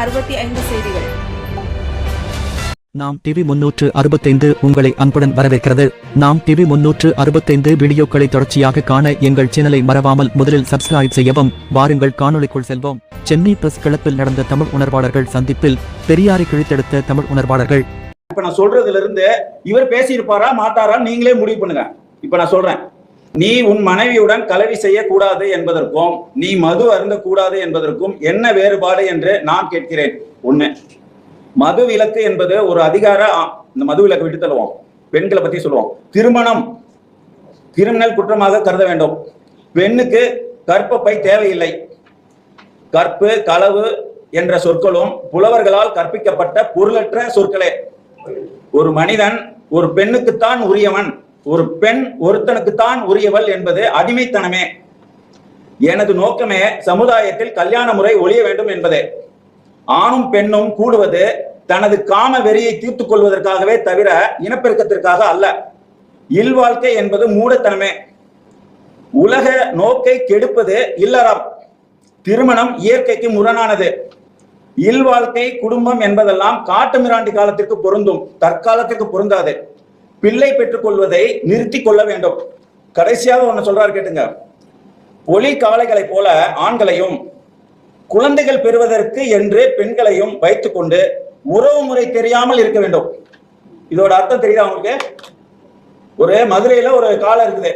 அறுபத்தி ஐந்து செய்திகள். நாம் டிவி முன்னூற்று அறுபத்தைந்து உங்களை அன்புடன் வரவேற்கிறது. நாம் டிவி முன்னூற்று அறுபத்தைந்து வீடியோக்களை தொடர்ச்சியாக காண எங்கள் சேனலை மறவாமல் முதலில் சப்ஸ்கிரைப் செய்யவும் வாருங்கள் காணொளிக்குள் செல்வோம். சென்னை பிரஸ் கிளப்பில் நடந்த தமிழ் உணர்வாளர்கள் சந்திப்பில் பெரியாரை கிழித்தெடுத்த தமிழ் உணர்வாளர்கள். இப்ப நான் சொல்றதுல இருந்து இவர் பேசியிருப்பாரா மாட்டாரா நீங்களே முடிவு பண்ணுங்க. இப்ப நான் சொல்றேன். நீ உன் மனைவியுடன் கலவி செய்யக்கூடாது என்பதற்கும் நீ மது அருந்த கூடாது என்பதற்கும் என்ன வேறுபாடு என்று நான் கேட்கிறேன். ஒண்ணு மது விலக்கு என்பது ஒரு அதிகார ஆ, இந்த மது விலக்கு விட்டு தள்ளுவோம். பெண்களை பத்தி சொல்லுவோம். திருமணம் கிரிமினல் குற்றமாக கருத வேண்டும். பெண்ணுக்கு கற்பப்பை தேவையில்லை. கற்பு களவு என்ற சொற்களும் புலவர்களால் கற்பிக்கப்பட்ட பொருளற்ற சொற்களே. ஒரு மனிதன் ஒரு பெண்ணுக்குத்தான் உரியவன். ஒரு பெண் ஒருத்தனுக்குத்தான் உரியவள் என்பது அடிமைத்தனமே. எனது நோக்கமே சமுதாயத்தில் கல்யாண முறை ஒழிய வேண்டும் என்பதே. ஆணும் பெண்ணும் கூடுவது தனது காம வெறியை தீர்த்து கொள்வதற்காகவே தவிர இனப்பெருக்கத்திற்காக அல்ல. இல்வாழ்க்கை என்பது மூடத்தனமே. உலக நோக்கை கெடுப்பது இல்லறம். திருமணம் இயற்கைக்கு முரணானது. இல்வாழ்க்கை குடும்பம் என்பதெல்லாம் காட்டுமிராண்டி காலத்திற்கு பொருந்தும். தற்காலத்திற்கு பொருந்தாது. பிள்ளை பெற்றுக்கொள்வதை நிறுத்தி நிறுத்திக் கொள்ள வேண்டும். கடைசியாக ஒன்று சொல்றாரு கேட்டுங்க. ஒளி காளைகளைப் போல ஆண்களையும் குழந்தைகள் பெறுவதற்கு என்று பெண்களையும் வைத்துக்கொண்டு உறவு முறை தெரியாமல் இருக்க வேண்டும். இதோட அர்த்தம் தெரியுதா உங்களுக்கு? ஒரு மதுரையில ஒரு காளை இருக்குது.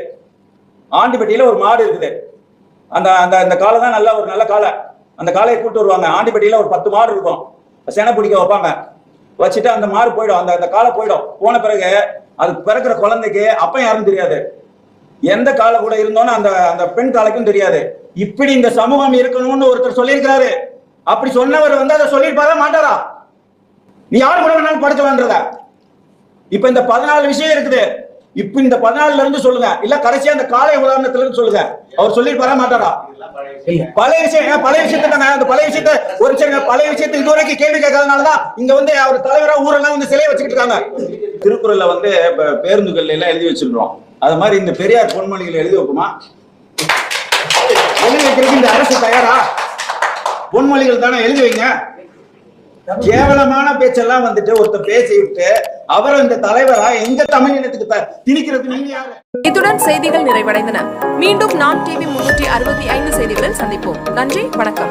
ஆண்டிப்பட்டியில ஒரு மாடு இருக்குது. அந்த அந்த அந்த காளை தான் நல்ல ஒரு நல்ல காளை. அந்த காளையை கூப்பிட்டு வருவாங்க. ஆண்டிப்பட்டியில ஒரு பத்து மாடு இருக்கும். செனை பிடிக்க வைப்பாங்க. வச்சுட்டு அந்த மாடு போயிடும். அந்த அந்த காலை போயிடும். போன பிறகு அது பிறக்கிற குழந்தைக்கு அப்ப யாரும் தெரியாது. எந்த காலை கூட இருந்தோன்னு அந்த அந்த பெண் காலைக்கும் தெரியாது. இப்படி இந்த சமூகம் இருக்கணும்னு ஒருத்தர் சொல்லியிருக்கிறாரு. அப்படி சொன்னவர் வந்து அதை சொல்லியிருப்பாரா மாட்டாரா? நீ யாரு கூட வேணாலும் படுக்கலான்றத இப்ப இந்த பதினாலு விஷயம் இருக்குது. இப்ப இந்த பதினாலுல இருந்து சொல்லுங்க. இல்ல கடைசியா அந்த காலை உதாரணத்துல இருந்து சொல்லுங்க. அவர் சொல்லியிருப்பாரா மாட்டாரா? பழைய விஷயம் பழைய விஷயத்த அந்த பழைய விஷயத்த ஒரு சரி பழைய விஷயத்தை இதுவரைக்கும் கேள்வி கேட்காதனாலதான் இங்க வந்து அவர் தலைவரா ஊரெல்லாம் வந்து சிலையை வச்சுக்கிட்டு இருக்காங்க. திருக்குறள்ல வந்து ப- பேருந்துகள்ல எல்லாம் எழுதி வச்சிருக்கிறோம். அது மாதிரி இந்த பெரியார் பொன்மொழிகள் எழுதி வைப்போமா? எழுதி வைக்கிறதுக்கு இந்த அரசு தயாரா? பொன்மொழிகள் தானே எழுதி வைங்க. கேவலமான பேச்செல்லாம் வந்துட்டு ஒருத்தர் பேசி விட்டு அவர் இந்த தலைவரா எங்க தமிழ் இனத்துக்கு திணிக்கிறது? நீங்க யாரு? இத்துடன் செய்திகள் நிறைவடைந்தன. மீண்டும் நாம் டிவி முன்னூற்றி அறுபத்தி ஐந்து செய்திகளில் சந்திப்போம். நன்றி வணக்கம்.